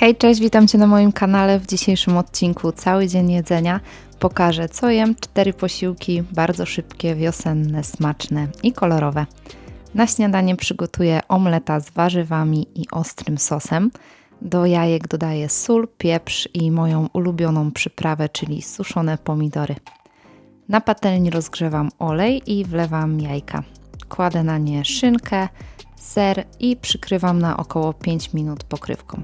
Hej, cześć, witam Cię na moim kanale. W dzisiejszym odcinku Cały Dzień Jedzenia pokażę, co jem. Cztery posiłki, bardzo szybkie, wiosenne, smaczne i kolorowe. Na śniadanie przygotuję omleta z warzywami i ostrym sosem. Do jajek dodaję sól, pieprz i moją ulubioną przyprawę, czyli suszone pomidory. Na patelni rozgrzewam olej i wlewam jajka. Kładę na nie szynkę, ser i przykrywam na około 5 minut pokrywką.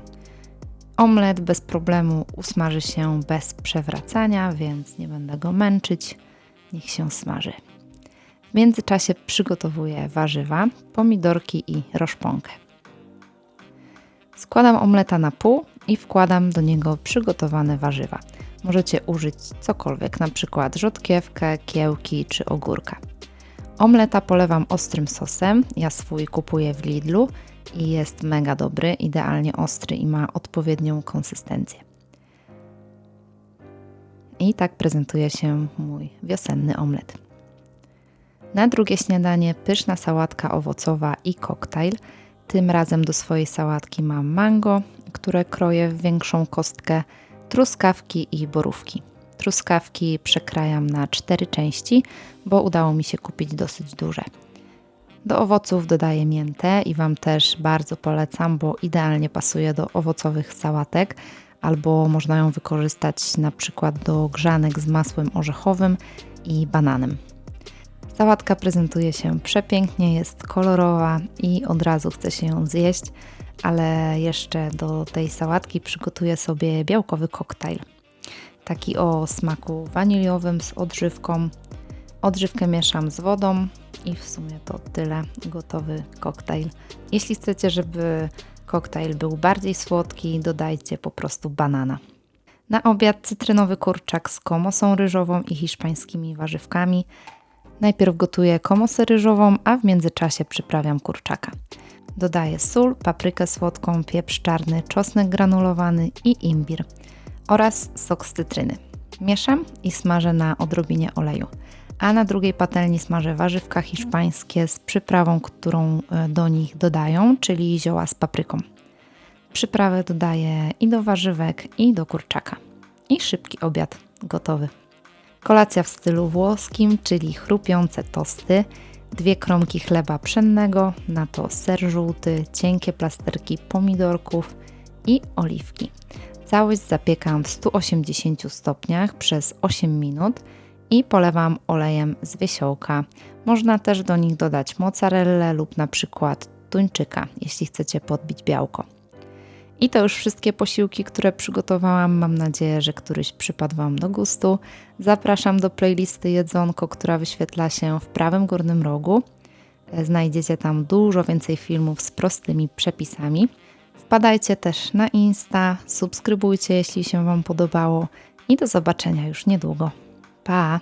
Omlet bez problemu usmaży się bez przewracania, więc nie będę go męczyć. Niech się smaży. W międzyczasie przygotowuję warzywa, pomidorki i roszponkę. Składam omleta na pół i wkładam do niego przygotowane warzywa. Możecie użyć cokolwiek, na przykład rzodkiewkę, kiełki czy ogórka. Omleta polewam ostrym sosem. Ja swój kupuję w Lidlu i jest mega dobry, idealnie ostry i ma odpowiednią konsystencję. I tak prezentuje się mój wiosenny omlet. Na drugie śniadanie pyszna sałatka owocowa i koktajl. Tym razem do swojej sałatki mam mango, które kroję w większą kostkę, truskawki i borówki. Truskawki przekrajam na cztery części, bo udało mi się kupić dosyć duże. Do owoców dodaję miętę i Wam też bardzo polecam, bo idealnie pasuje do owocowych sałatek, albo można ją wykorzystać na przykład do grzanek z masłem orzechowym i bananem. Sałatka prezentuje się przepięknie, jest kolorowa i od razu chce się ją zjeść, ale jeszcze do tej sałatki przygotuję sobie białkowy koktajl. Taki o smaku waniliowym z odżywką. Odżywkę mieszam z wodą, i w sumie to tyle. Gotowy koktajl. Jeśli chcecie, żeby koktajl był bardziej słodki, dodajcie po prostu banana. Na obiad cytrynowy kurczak z komosą ryżową i hiszpańskimi warzywkami. Najpierw gotuję komosę ryżową, a w międzyczasie przyprawiam kurczaka. Dodaję sól, paprykę słodką, pieprz czarny, czosnek granulowany i imbir oraz sok z cytryny. Mieszam i smażę na odrobinie oleju a na drugiej patelni smażę warzywka hiszpańskie z przyprawą, którą e, do nich dodają, czyli zioła z papryką. Przyprawę dodaję i do warzywek, i do kurczaka. I szybki obiad gotowy. Kolacja w stylu włoskim, czyli chrupiące tosty, dwie kromki chleba pszennego, na to ser żółty, cienkie plasterki pomidorków i oliwki. Całość zapiekam w 180 stopniach przez 8 minut i polewam olejem z wiesiołka. Można też do nich dodać mozzarellę lub na przykład tuńczyka, jeśli chcecie podbić białko. I to już wszystkie posiłki, które przygotowałam. Mam nadzieję, że któryś przypadł Wam do gustu. Zapraszam do playlisty Jedzonko, która wyświetla się w prawym górnym rogu. Znajdziecie tam dużo więcej filmów z prostymi przepisami. Wpadajcie też na Insta, subskrybujcie, jeśli się Wam podobało i do zobaczenia już niedługo. Pa!